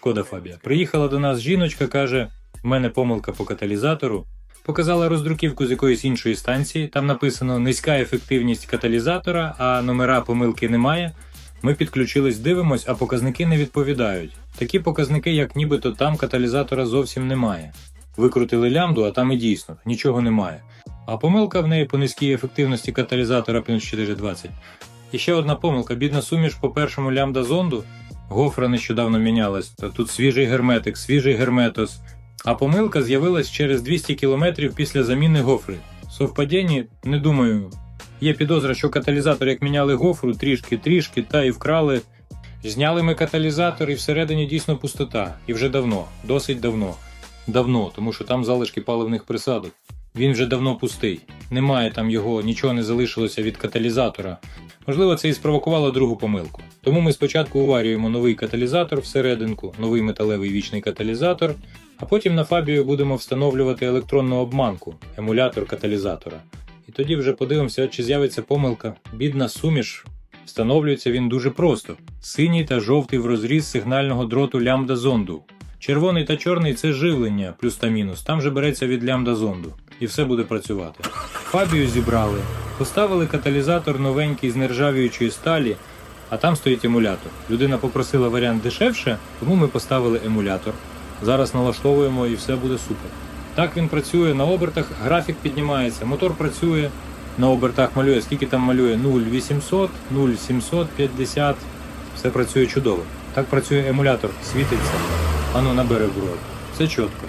Шкода Фабія. Приїхала до нас жіночка, каже: в мене помилка по каталізатору. Показала роздруківку з якоїсь іншої станції. Там написано низька ефективність каталізатора, а номера помилки немає. Ми підключились, дивимось, а показники не відповідають. Такі показники, як нібито там каталізатора зовсім немає. Викрутили лямбду, а там і дійсно нічого немає. А помилка в неї по низькій ефективності каталізатора плюс 420. І ще одна помилка: бідна суміш по першому лямбда зонду. Гофра нещодавно мінялась. Тут свіжий герметик, свіжий герметос. А помилка з'явилась через 200 км після заміни гофри. Совпадінні, не думаю. Є підозра, що каталізатор, як міняли гофру, трішки-трішки, та і вкрали. Зняли ми каталізатор, і всередині дійсно пустота. І вже давно, досить давно. Давно, тому що там залишки паливних присадок. Він вже давно пустий. Немає там його, нічого не залишилося від каталізатора. Можливо, це і спровокувало другу помилку. Тому ми спочатку уварюємо новий каталізатор всерединку, новий металевий вічний каталізатор, а потім на фабію будемо встановлювати електронну обманку, емулятор каталізатора. І тоді вже подивимося, чи з'явиться помилка. Бідна суміш. Встановлюється він дуже просто: синій та жовтий в розріз сигнального дроту лямбда зонду. Червоний та чорний це живлення, плюс та мінус. Там же береться від лямбда зонду. І все буде працювати. Фабію зібрали, поставили каталізатор новенький з нержавіючої сталі, а там стоїть емулятор. Людина попросила варіант дешевше, тому ми поставили емулятор. Зараз налаштовуємо і все буде супер. Так він працює на обертах, графік піднімається, мотор працює. На обертах малює, скільки там малює 0,800, 0,750. Все працює чудово. Так працює емулятор, світиться. Ану, набери в рот. Все чітко.